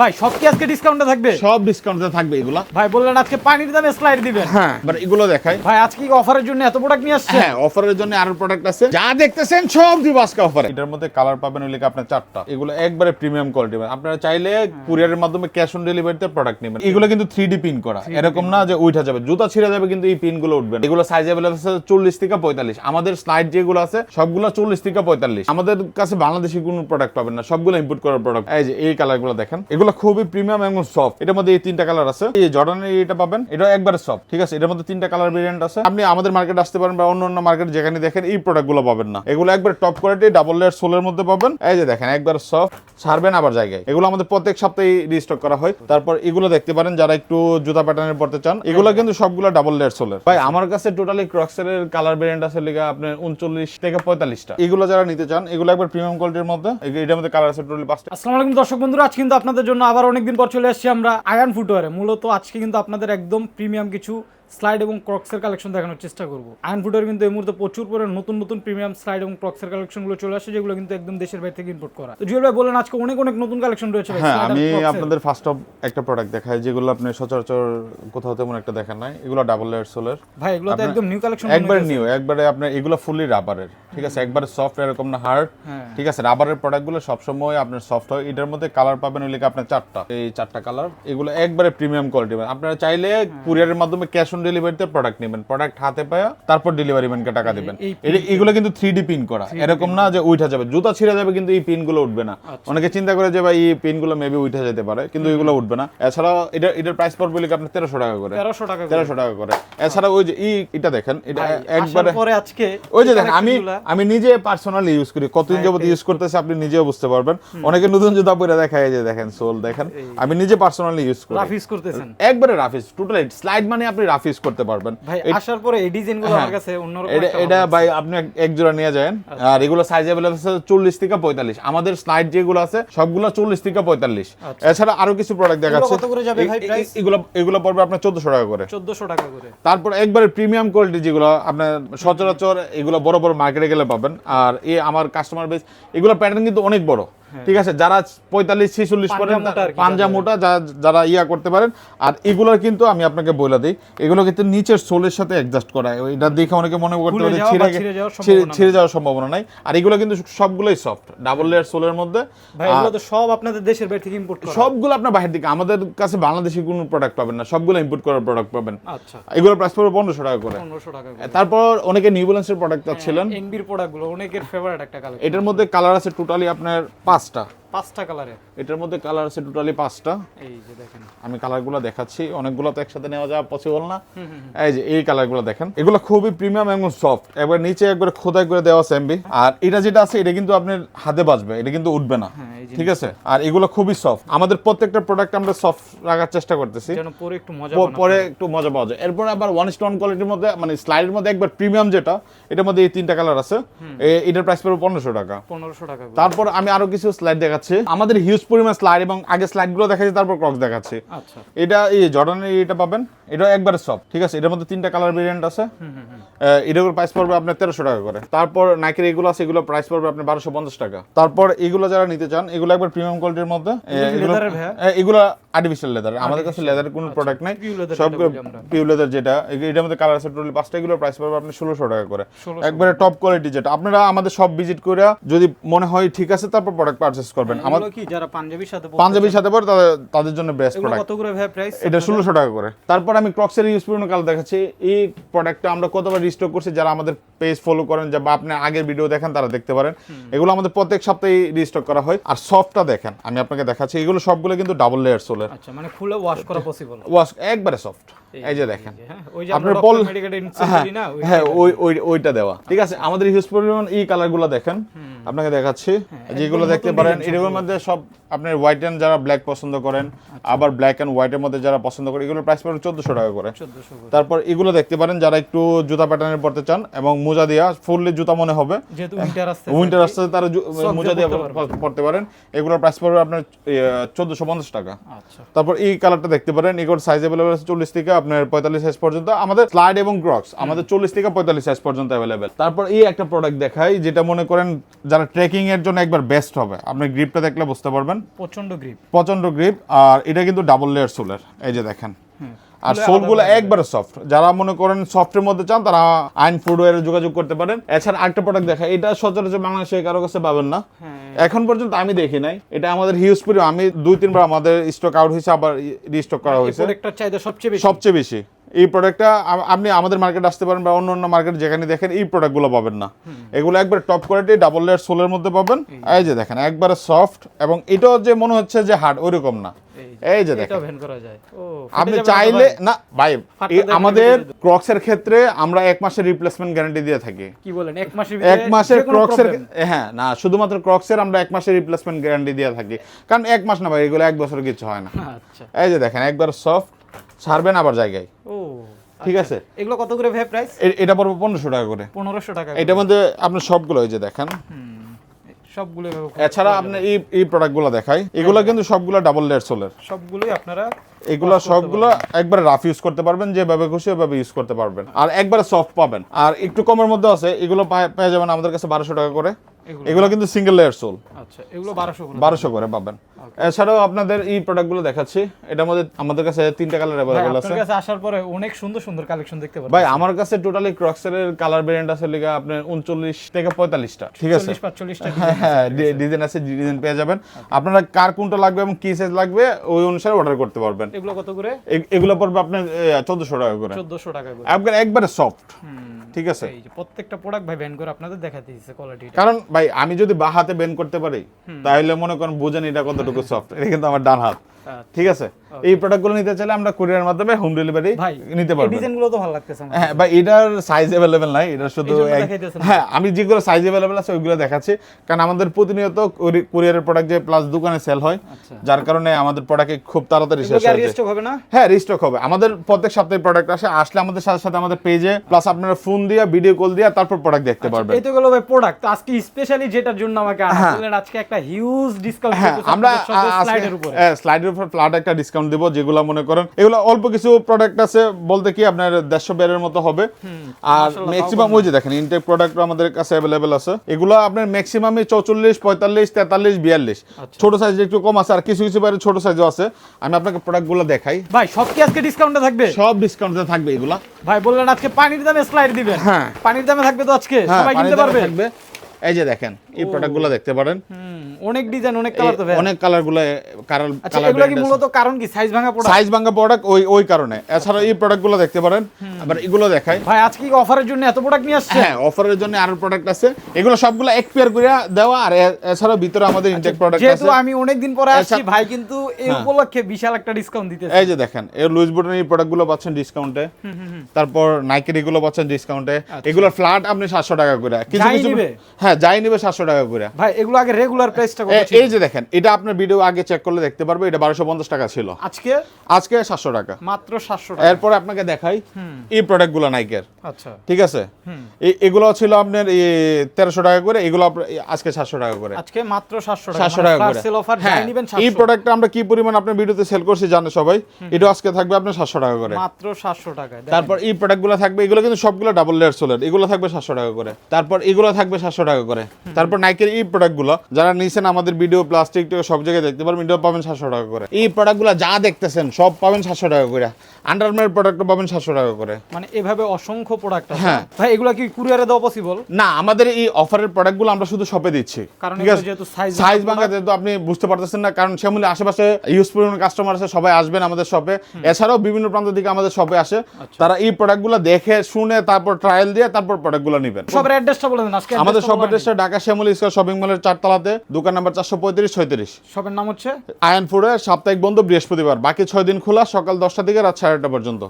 ভাই সব কি আজকে ডিসকাউন্টে থাকবে? সব ডিসকাউন্টে থাকবে এগুলা। ভাই বললেন আজকে পানির দামে স্লাইড দিবেন। হ্যাঁ এবার এগুলো দেখাই। ভাই আজকে কি অফারের জন্য এত প্রোডাক্ট নিয়ে আসছে হ্যাঁ অফারের জন্য আরও প্রোডাক্ট আছে। যা দেখতেছেন সব দিব আজকে অফারে এটার মধ্যে কালার পাবেন ওই লিখে আপনার চারটা? এগুলো একবারে প্রিমিয়াম কোয়ালিটি আপনারা চাইলে কুরিয়ারের মাধ্যমে ক্যাশ অন ডেলিভারিতে প্রোডাক্ট নেবেন। এগুলো কিন্তু থ্রি ডি পিন করা। এরকম না যে উঠা যাবে। জুতা ছিঁড়ে যাবে কিন্তু এই পিনগুলো উঠবে এগুলো সাইজ অ্যাভেলেবল আছে চল্লিশ থেকে পঁয়তাল্লিশ। আমাদের স্লাইড যেগুলো আছে সবগুলো চল্লিশ থেকে পঁয়তাল্লিশ। আমাদের কাছে বাংলাদেশি কোনো প্রোডাক্ট পাবেন না। সবগুলো ইম্পোর্ট করার প্রোডাক্ট এই যে এই কালারগুলো দেখেন। এগুলো খুবই প্রিমিয়াম এবং সফট এটার মধ্যে এই তিনটা কালার আছে। এই জর্ডানের এটা পাবেন এটা একবারে সফট ঠিক আছে? এটার মধ্যে তিনটা কালার ভেরিয়েন্ট আছে। আপনি আমাদের মার্কেট আসতে পারেন বা অন্য অন্য মার্কেট যেখানে দেখেন, এই প্রোডাক্টগুলো পাবেন না। এগুলো একবার টপ কোয়ালিটি ডাবল লেয়ার সোলের মধ্যে পাবেন। এই যে দেখেন, একবার সফট ছাড়বেন আবার জায়গায়। এগুলো আমাদের প্রত্যেক সপ্তাহে রিস্টক করা হয়। তারপর এগুলো দেখতে পারেন, যারা একটু জুতা প্যাটার্নের পড়তে চান, এগুলো কিন্তু সবগুলো ডাবল লেয়ার সোলের ভাই, আমার কাছে টোটালি ক্রক্সের কালার ভেরিয়েন্ট আছে লিগা আপনার উনচল্লিশ থেকে পঁয়তাল্লিশটা। এগুলো যারা নিতে চান, এগুলো একবার প্রিমিয়াম কোয়ালিটির মধ্যে। এটার মধ্যে কালার আছে টোটালি পাঁচটা। আসসালামু আলাইকুম দর্শক বন্ধুরা আজ কিন্তু আপনাদের জন্য আবার অনেকদিন পর চলে এসেছি আমরা আয়ান ফুটওয়ারে। মূলত আজকে কিন্তু আপনাদের একদম প্রিমিয়াম কিছু স্লাইড এবং ক্রক্সের কালেকশন দেখানোর চেষ্টা করব। আয়ন ফুটওয়ারে কিন্তু এই মুহূর্তে প্রচুর পরিমাণে নতুন নতুন প্রিমিয়াম স্লাইড এবং ক্রক্সের কালেকশনগুলো চলে আসে যেগুলো কিন্তু একদম দেশের বাইরে থেকে ইম্পোর্ট করা। তো জুয়েল ভাই বলেন আজকে অনেক অনেক নতুন কালেকশন রয়েছে হ্যাঁ আমি আপনাদের ফার্স্ট অফ একটা প্রোডাক্ট দেখাই যেগুলো আপনি সচরাচর কোথাও তেমন একটা দেখেন নাই এগুলো ডাবল লেয়ার সোলের ভাই এগুলো তো একদম নিউ কালেকশন একবারে নিউ একবারে আপনার এগুলো ফুললি রাবারের ঠিক আছে? একবারে সফট এরকম না হার্ড হ্যাঁ। ঠিক আছে? রাবারের প্রোডাক্ট প্রোডাক্টগুলো সবসময় আপনার সফট হয় এটার মধ্যে কালার পাবেন ওই লিখে আপনার চারটা? এই চারটা কালার এগুলো একবারে প্রিমিয়াম কোয়ালিটি আপনারা চাইলে কুরিয়ারের মাধ্যমে ক্যাশ অন ডেলিভারিতে প্রোডাক্ট নেবেন। প্রোডাক্ট হাতে পায়া তারপর ডেলিভারি ম্যানকে টাকা দিবেন। এগুলো কিন্তু থ্রি ডি পিন করা। এরকম না যে উঠা যাবে। জুতা ছিঁড়ে যাবে কিন্তু এই পিনগুলো উঠবে না। আচ্ছা। অনেকে চিন্তা করে যে ভাই এই পিনগুলো মেবি উঠে যেতে পারে কিন্তু এগুলো উঠবে না। এছাড়া এটা এটার প্রাইস পড়বে লিখে আপনার তেরোশো টাকা করে? তেরোশো টাকা তেরোশো টাকা করে। এছাড়া ওই যে ই এটা দেখেন এটা একবারে পরে আজকে ওই যে দেখেন আমি আমি নিজে পার্সোনালি ইউজ করি। কতদিন যাবত ইউজ করতেছে আপনি নিজেও বুঝতে পারবেন। অনেকে নতুন জুতা পরে দেখায় এই যে দেখেন সোল দেখেন। আমি নিজে পার্সোনালি ইউজ করি। রাফ ইউজ করতেছেন। একবারে রাফিস টোটালি স্লাইড মানে আপনি রাফ ইউজ করতে পারবেন। ভাই আসার পরে এই ডিজাইনগুলো আমার কাছে অন্যরকম এটা ভাই আপনি এক- জোড়া নিয়ে যাবেন আর এগুলো সাইজ অ্যাভেলেবল আছে চল্লিশ থেকে পঁয়তাল্লিশ। আমাদের স্লাইড যেগুলো আছে সবগুলো চল্লিশ থেকে পঁয়তাল্লিশ। এছাড়া আরও কিছু প্রোডাক্ট দেখাচ্ছে। কত করে যাবে ভাই এ- এগুলো এগুলো পড়বে আপনার চোদ্দশো টাকা করে। চোদ্দশো টাকা করে। তারপর একবারে প্রিমিয়াম কোয়ালিটি যেগুলো আপনার সচরাচর এগুলো বড় বড় মার্কেটে গেলে পাবেন। আর এই আমার কাস্টমার বেস এগুলো প্যাটার্ন কিন্তু অনেক বড়। ঠিক আছে যারা পঁয়তাল্লিশ ছেচল্লিশ করেন পাঞ্জা মোটা যা- যারা ইয়া করতে পারেন। আর এগুলোর কিন্তু আমি আপনাকে বলে দিই এগুলো কিন্তু নিচের সোলের সাথে অ্যাডজাস্ট করা। এটা দেখে অনেকে মনে করতে পারে ছিঁড়ে ছিঁড়ে যাওয়ার সম্ভাবনা নাই। আর এগুলো কিন্তু সবগুলোই সফট ডাবল লেয়ার সোলের মধ্যে। সব আপনাদের দেশের বাইরে থেকে ইম্পোর্ট সবগুলো আপনার বাহির দিকে আমাদের কাছে বাংলাদেশি কোনো প্রোডাক্ট পাবেন না। সবগুলো ইম্পোর্ট করার প্রোডাক্ট পাবেন। আচ্ছা। এগুলো প্রাইস পড়বে পনেরোশো টাকা করে। পনেরোশো টাকা তারপর অনেকে নিউ ব্যালেন্সের প্রোডাক্ট চাচ্ছিলেন। এনবির প্রোডাক্টগুলো অনেকের ফেভারিট একটা কালার এটার মধ্যে কালার আছে টোটালি আপনার পাঁচটা। পাঁচটা কালারে এটার মধ্যে কালার আছে টোটালি পাঁচটা। এই যে দেখেন। আমি কালারগুলো দেখাচ্ছি অনেকগুলো তো একসাথে নেওয়া যাওয়া পসিবল না। এই যে এই কালারগুলো দেখেন। এগুলো খুবই প্রিমিয়াম এবং সফট একবার নিচে একবার খোদাই করে দেওয়া সেমবি আর এটা যেটা আছে এটা কিন্তু আপনার হাতে বাজবে এটা কিন্তু উঠবে না। হ্যাঁ, ঠিক আছে? আর এগুলো খুবই সফট আমাদের প্রত্যেকটা প্রোডাক্ট আমরা সফট রাখার চেষ্টা করতেছি। যেন পরে একটু মজা পরে একটু মজা পাওয়া যায়। এরপর আবার ওয়ান স্টোন কোয়ালিটির মধ্যে মানে স্লাইডের মধ্যে একবার প্রিমিয়াম যেটা এটার মধ্যে এই তিনটা কালার আছে। এটার প্রাইস পড়বে পনেরোশো টাকা। পনেরোশো টাকা তারপর আমি আরও কিছু স্লাইড দেখাচ্ছি। আমাদের হিউজ পরিমাণ স্লাইড এবং আগে স্লাইডগুলো দেখাচ্ছি তারপর ক্রক্স দেখাচ্ছি। আচ্ছা। এটা এই জর্ডানের এটা পাবেন। এটা একবারে সফট ঠিক আছে? এটার মধ্যে তিনটা কালার ভেরিয়েন্ট আছে। এটার প্রাইস পড়বে আপনার তেরোশো টাকা করে। তারপর নাইকের এগুলো আছে এগুলো প্রাইস পড়বে আপনার বারোশো পঞ্চাশ টাকা। তারপর এগুলো যারা নিতে চান এগুলো একবার প্রিমিয়াম কোয়ালিটির মধ্যে এগুলো- আর্টিফিশিয়াল লেদার আমাদের কাছে লেদারের কোনো প্রোডাক্ট নাই। সব পিউ লেদার যেটা এটার মধ্যে কালার আছে টোটালি পাঁচটা এগুলো প্রাইস পড়বে আপনার ষোলোশো টাকা করে। একবারে টপ কোয়ালিটি যেটা। আপনারা আমাদের সব ভিজিট করে যদি মনে হয় ঠিক আছে তারপর প্রোডাক্ট পারচেস করবেন। আমাদের কি যারা পাঞ্জাবির সাথে পাঞ্জাবির সাথে পরে তাদের তাদের জন্য বেস্ট প্রোডাক্ট কত করে ভাই প্রাইস এটা ষোলোশো টাকা করে। তারপর আমি ক্রক্সের ইউজ পুরনো কাল দেখাচ্ছি। এই প্রোডাক্টটা আমরা কতবার রিস্টক করছি যারা আমাদের পেজ ফলো করেন বা আপনি আগের ভিডিও দেখেন তারা দেখতে পারেন। এগুলো আমাদের প্রত্যেক সপ্তাহে রিস্টক করা হয়। আর সফটটা দেখেন আমি আপনাকে দেখাচ্ছি। এগুলো সবগুলো কিন্তু ডাবল লেয়ার সোলের আচ্ছা মানে খুলে ওয়াশ করা পসিবল ওয়াশ একবারে সফট এই যে দেখেন। হ্যাঁ ওই যে আপনার বল হ্যাঁ হ্যাঁ ওই ওই ওইটা দেওয়া। ঠিক আছে আমাদের হিউজ পরিমাণ এই কালারগুলো দেখেন। আপনাকে দেখাচ্ছি। যেগুলো দেখতে পারেন এগুলোর মধ্যে সব আপনার হোয়াইট এন্ড যারা ব্ল্যাক পছন্দ করেন আবার ব্ল্যাক এন্ড হোয়াইটের মধ্যে যারা পছন্দ করেন এগুলোর প্রাইস পড়বে চোদ্দশো টাকা করে। তারপর এগুলো দেখতে পারেন যারা একটু জুতা প্যাটার্নের পড়তে চান এবং মোজা দিয়া ফুললি জুতা মনে হবে। উইন্টার আসতে তারা মোজা দিয়ে পড়তে পারেন। এগুলোর প্রাইস পড়বে আপনার চোদ্দশো পঞ্চাশ টাকা। আচ্ছা। তারপর এই কালারটা দেখতে পারেন এগুলোর সাইজ অ্যাভেলেবল আছে চল্লিশ থেকে আপনার পঁয়তাল্লিশ সাইজ পর্যন্ত। আমাদের স্লাইড এবং ক্রক্স আমাদের চল্লিশ থেকে পঁয়তাল্লিশ সাইজ পর্যন্ত অ্যাভেলেবেল তারপর এই একটা প্রোডাক্ট দেখাই যেটা মনে করেন যারা ট্রেকিং এর জন্য একবার বেস্ট হবে আপনি গ্রিপটা দেখলে বুঝতে পারবেন। প্রচণ্ড গ্রিপ প্রচণ্ড গ্রিপ আর এটা কিন্তু ডাবল লেয়ার সোলের এই যে দেখেন। আর সোলগুলো একবারে সফট যারা মনে করেন সফটের মধ্যে চান তারা আইন ফুটওয়ারে যোগাযোগ করতে পারেন। এছাড়া আরেকটা প্রোডাক্ট দেখা এটা সচরাচর বাংলাদেশে কারও কাছে পাবেন না। এখন পর্যন্ত আমি দেখি নাই এটা আমাদের হিউজ পরিমাণ আমি দুই তিনবার আমাদের স্টক আউট হয়েছে আবার রিস্টক করা হয়েছে। প্রোডাক্টটার চাহিদা সবচেয়ে বেশি। সবচেয়ে বেশি। এই প্রোডাক্টটা আপনি আমাদের মার্কেটে আসতে পারেন বা অন্য অন্য মার্কেট যেখানে দেখেন এই প্রোডাক্টগুলো পাবেন না। এগুলো একবার টপ কোয়ালিটি ডাবল লেয়ার সোলের মধ্যে পাবেন। এই যে দেখেন একবারে সফট এবং এটাও যে মনে হচ্ছে যে হার্ড ওইরকম না। এই যে দেখেন। এটা ভ্যান করা যায়। ও আপনি চাইলে না ভাই আমাদের দেবেন। ক্রক্সের ক্ষেত্রে আমরা এক মাসের রিপ্লেসমেন্ট গ্যারান্টি দিয়ে থাকি। কি বলেন এক মাসের এক মাসের যে কোনো ক্রক্সের হ্যাঁ না শুধুমাত্র ক্রক্সের আমরা এক মাসের রিপ্লেসমেন্ট গ্যারান্টি দিয়ে থাকি। কারণ এক মাস না ভাই এগুলো এক বছর কিছু হয় না। আচ্ছা। এই যে দেখেন একবার সফট ছাড়বেন আবার জায়গায়। ও ঠিক আছে? এগুলো কত করে ভাই প্রাইস এটা পড়বে পনেরোশো টাকা করে। পনেরোশো টাকা। এটার মধ্যে আপনার সবগুলো এই যে দেখেন। সবগুলো এছাড়া আপনি এই এই প্রোডাক্টগুলো দেখাই। এগুলো কিন্তু সবগুলো ডাবল লেয়ার সোলের সবগুলোই আপনারা এগুলো সবগুলো একবার রাফ ইউজ করতে পারবেন যেভাবে খুশি ওভাবে ইউজ করতে পারবেন। আর একবারে সফট পাবেন। আর একটু কমের মধ্যে আছে এগুলো পেয়ে যাবেন আমাদের কাছে বারোশো টাকা করে। এগুলো। কিন্তু সিঙ্গেল লেয়ার সোল আচ্ছা এগুলো বারোশো করে বারোশো করে পাবেন। এছাড়াও আপনাদের এই প্রোডাক্টগুলো দেখাচ্ছি। এটার মধ্যে আমাদের কাছে তিনটা কালার অ্যাভেলেবল আছে। আপনার কাছে আসার পরে অনেক সুন্দর সুন্দর কালেকশন দেখতে পাবেন ভাই আমার কাছে টোটালি ক্রক্সের কালার ভেরিয়েন্ট আছে লিগা আপনার উনচল্লিশ থেকে পঁয়তাল্লিশটা ঠিক আছে? চল্লিশ পাঁচচল্লিশটা হ্যাঁ ডিজাইন আছে ডিজাইন পেয়ে যাবেন। আপনারা কার কোনটা লাগবে এবং কি সাইজ লাগবে ওই অনুসারে অর্ডার করতে পারবেন। এগুলো কত করে? এগুলো পড়বে আপনার চোদ্দশো টাকা করে। চোদ্দশো টাকা করে। একবার একবারে সফট ঠিক আছে? এই যে প্রত্যেকটা প্রোডাক্ট ভাই ব্যান করে আপনাদের দেখাতে দিচ্ছে কোয়ালিটি কারণ ভাই আমি যদি বা হাতে বেন করতে পারি তাহলে মনে করেন বুঝেন এটা কতটুকু সফট এটা কিন্তু আমার ডান হাত। ঠিক আছে? এই প্রোডাক্টগুলো নিতে চাইলে আমরা কুরিয়ার মাধ্যমে হোম ডেলিভারি নিতে পারব ডিজাইনগুলো তো ভালো লাগতেছে আমার। হ্যাঁ ভাই এটার সাইজ অ্যাভেলেবেল নাই এটা শুধু। হ্যাঁ আমি যেগুলো সাইজ অ্যাভেলেবেল আছে ওইগুলো দেখাচ্ছি। কারণ আমাদের প্রতিনিয়ত কুরিয়ারের প্রোডাক্ট যে প্লাস দোকানে সেল হয় আচ্ছা। যার কারণে আমাদের প্রোডাক্ট খুব তাড়াতাড়ি শেষ হয়ে রিস্টক হবে না? হ্যাঁ রিস্টক হবে। আমাদের প্রত্যেক সপ্তাহে প্রোডাক্ট আসে আসলে আমাদের সাথে সাথে আমাদের পেজে প্লাস আপনারা ফোন দিয়ে ভিডিও কল দিয়ে তারপর প্রোডাক্ট দেখতে পারবেন। এই তো গেলো ভাই প্রোডাক্ট আজকে স্পেশালি যেটার জন্য আমাকে আনা বললেন আজকে একটা হিউজ ডিসকাউন্ট হ্যাঁ আমরা স্লাইডের উপরে। স্লাইডের উপর ফ্ল্যাট একটা ডিসকাউন্ট দিব যেগুলো মনে করেন এগুলো অল্প কিছু প্রোডাক্ট আছে বলতে কি আপনার দেড়শো বেরের মতো হবে। আর ম্যাক্সিমাম ওই যে দেখেন ইনটেক প্রোডাক্ট আমাদের কাছে অ্যাভেলেবেল আছে। এগুলো আপনার ম্যাক্সিমামই চৌচল্লিশ পঁয়তাল্লিশ তেতাল্লিশ বিয়াল্লিশ। আচ্ছা। ছোট সাইজ একটু কম আছে আর কিছু কিছু বাইরে ছোট সাইজও আছে। আমি আপনাকে প্রোডাক্টগুলো দেখাই। ভাই সব কি আজকে ডিসকাউন্টে থাকবে? সব ডিসকাউন্টে থাকবে এগুলা। ভাই বললেন আজকে পানির দামে স্লাইড দিবেন। হ্যাঁ। পানির দামে থাকবে তো আজকে? হ্যাঁ সবাই কিনতে পারবে? থাকবে। এই যে দেখেন এই প্রোডাক্টগুলো দেখতে পারেন। অনেক ডিজাইন অনেক কালার তো অনেক কালার কালার আচ্ছা এগুলো কি মূলত কারণ কি? সাইজ ভাঙা প্রোডাক্ট সাইজ ভাঙা প্রোডাক্ট ওই ওই কারণে। এছাড়া এই প্রোডাক্টগুলো দেখতে পারেন আবার এগুলো দেখাই। ভাই আজকে কি অফারের জন্য এত প্রোডাক্ট নিয়ে আসছে? হ্যাঁ অফারের জন্য আরও প্রোডাক্ট আছে। এগুলো সবগুলো এক পেয়ার করে দেওয়া আর এ- এছাড়াও ভিতরে আমাদের ইনটেক প্রোডাক্ট যেহেতু আমি অনেক দিন পরে আসছি ভাই কিন্তু এই হ্যাঁ। উপলক্ষে বিশাল একটা ডিসকাউন্ট দিতেছে। এই যে দেখেন এই লুইস বুটন এই প্রোডাক্টগুলো পাচ্ছেন ডিসকাউন্টে তারপর নাইকের এগুলো পাচ্ছেন ডিসকাউন্টে এগুলো ফ্ল্যাট আপনি সাতশো টাকা করে। কিছু কিছু হ্যাঁ যাই নিবে সাতশো টাকা করে। ভাই এগুলো আগে রেগুলার প্রাইসটা কত এই যে দেখেন এটা আপনার ভিডিও আগে চেক করলে দেখতে পারবে এটা বারোশো পঞ্চাশ টাকা ছিল। আজকে? আজকে সাতশো টাকা। মাত্র 700 টাকা। এরপরে আপনাকে দেখাই এই প্রোডাক্টগুলো নাইকের আচ্ছা। ঠিক আছে? এগুলো ছিল আপনার তেরোশো টাকা করে এগুলো আজকে সাতশো টাকা করে। আজকে মাত্র 700 টাকা সাতশো টাকা করে। সেল অফার হ্যাঁ, এই 700 প্রোডাক্টটা আমরা কি পরিমাণ আপনার ভিডিওতে সেল করছি জানে সবাই? এটা আজকে থাকবে আপনার সাতশো টাকা করে। মাত্র 700 টাকায় দেখেন। তারপর এই প্রোডাক্টগুলো থাকবে এগুলো কিন্তু সবগুলো ডাবল লেয়ার সোলের এগুলো থাকবে সাতশো টাকা করে। তারপর এগুলো থাকবে সাতশো টাকা করে। তারপর নাইকের এই প্রোডাক্টগুলো যারা নিছেন আমাদের ভিডিও প্লাস্টিক সব জায়গায় দেখতে পারবেন এটাও পাবেন সাতশো টাকা করে। এই প্রোডাক্টগুলো যা দেখতেছেন সব পাবেন সাতশো টাকা করে। আন্ডারমের প্রোডাক্টও পাবেন সাতশো টাকা করে। মানে এভাবে অসংখ্য প্রোডাক্ট হ্যাঁ। ভাই এগুলো কি কুরিয়ারে দেওয়া পসিবল না আমাদের এই অফারের প্রোডাক্টগুলো আমরা শুধু শপে দিচ্ছি। কারণ যেহেতু সাইজ ভাঙা যেহেতু আপনি বুঝতে পারতেছেন না কারণ সেমূল্যে আশেপাশে ইউজ পরিমাণ কাস্টমার আছে সবাই আসবেন আমাদের শপে এছাড়াও বিভিন্ন প্রান্ত থেকে আমাদের শপে আসে। আচ্ছা। তারা এই প্রোডাক্টগুলো দেখে শুনে তারপর ট্রায়াল দিয়ে তারপর প্রোডাক্টগুলো নেবেন। সবার অ্যাড্রেসটা বলে দেন আজকে আমাদের শপ অ্যাড্রেসটা ঢাকা শ্যামল স্কয়ার শপিং মলের চারতলাতে দোকান নাম্বার চারশো পঁয়ত্রিশ ছয়ত্রিশ। শপের নাম হচ্ছে? আয়ন ফুডের সাপ্তাহিক বন্ধ বৃহস্পতিবার। বাকি ছয় দিন খোলা, সকাল দশটা থেকে রাত সাড়ে পর্যন্ত।